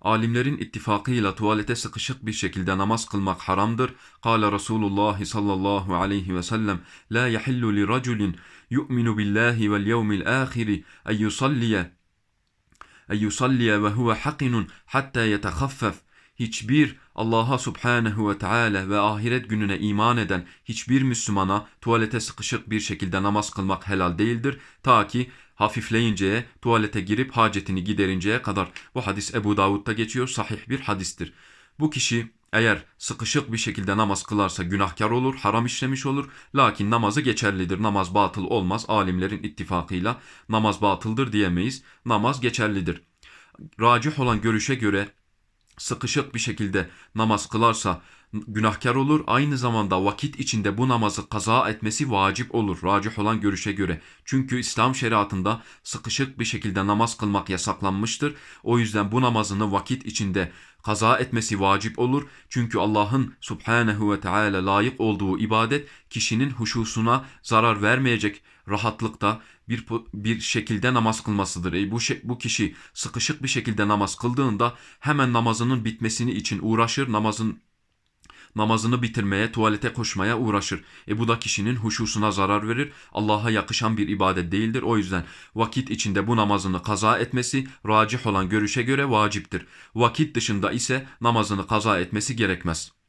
Alimlerin ittifakıyla tuvalete sıkışık bir şekilde namaz kılmak haramdır. Kale Resulullah sallallahu aleyhi ve sellem La yahillu li raculin yu'minu billahi vel yevmil ahiri en yusalliye en yusalliye ve huve hakinun hatta yetehaffef hiçbir Allah'a subhanehu ve teala ve ahiret gününe iman eden hiçbir Müslümana tuvalete sıkışık bir şekilde namaz kılmak helal değildir. Ta ki hafifleyinceye, tuvalete girip hacetini giderinceye kadar. Bu hadis Ebu Davud'da geçiyor, sahih bir hadistir. Bu kişi eğer sıkışık bir şekilde namaz kılarsa günahkar olur, haram işlemiş olur. Lakin namazı geçerlidir. Namaz batıl olmaz. Alimlerin ittifakıyla namaz batıldır diyemeyiz. Namaz geçerlidir. Racih olan görüşe göre sıkışık bir şekilde namaz kılarsa günahkar olur. Aynı zamanda vakit içinde bu namazı kaza etmesi vacip olur. Racih olan görüşe göre. Çünkü İslam şeriatında sıkışık bir şekilde namaz kılmak yasaklanmıştır. O yüzden bu namazını vakit içinde kaza etmesi vacip olur. Çünkü Allah'ın subhanehu ve teala layık olduğu ibadet kişinin huşusuna zarar vermeyecek rahatlıkta bir bir şekilde namaz kılmasıdır. E bu bu kişi sıkışık bir şekilde namaz kıldığında hemen namazının bitmesini için uğraşır. Namazın namazını bitirmeye, tuvalete koşmaya uğraşır. E bu da kişinin huşusuna zarar verir. Allah'a yakışan bir ibadet değildir. O yüzden vakit içinde bu namazını kaza etmesi racih olan görüşe göre vaciptir. Vakit dışında ise namazını kaza etmesi gerekmez.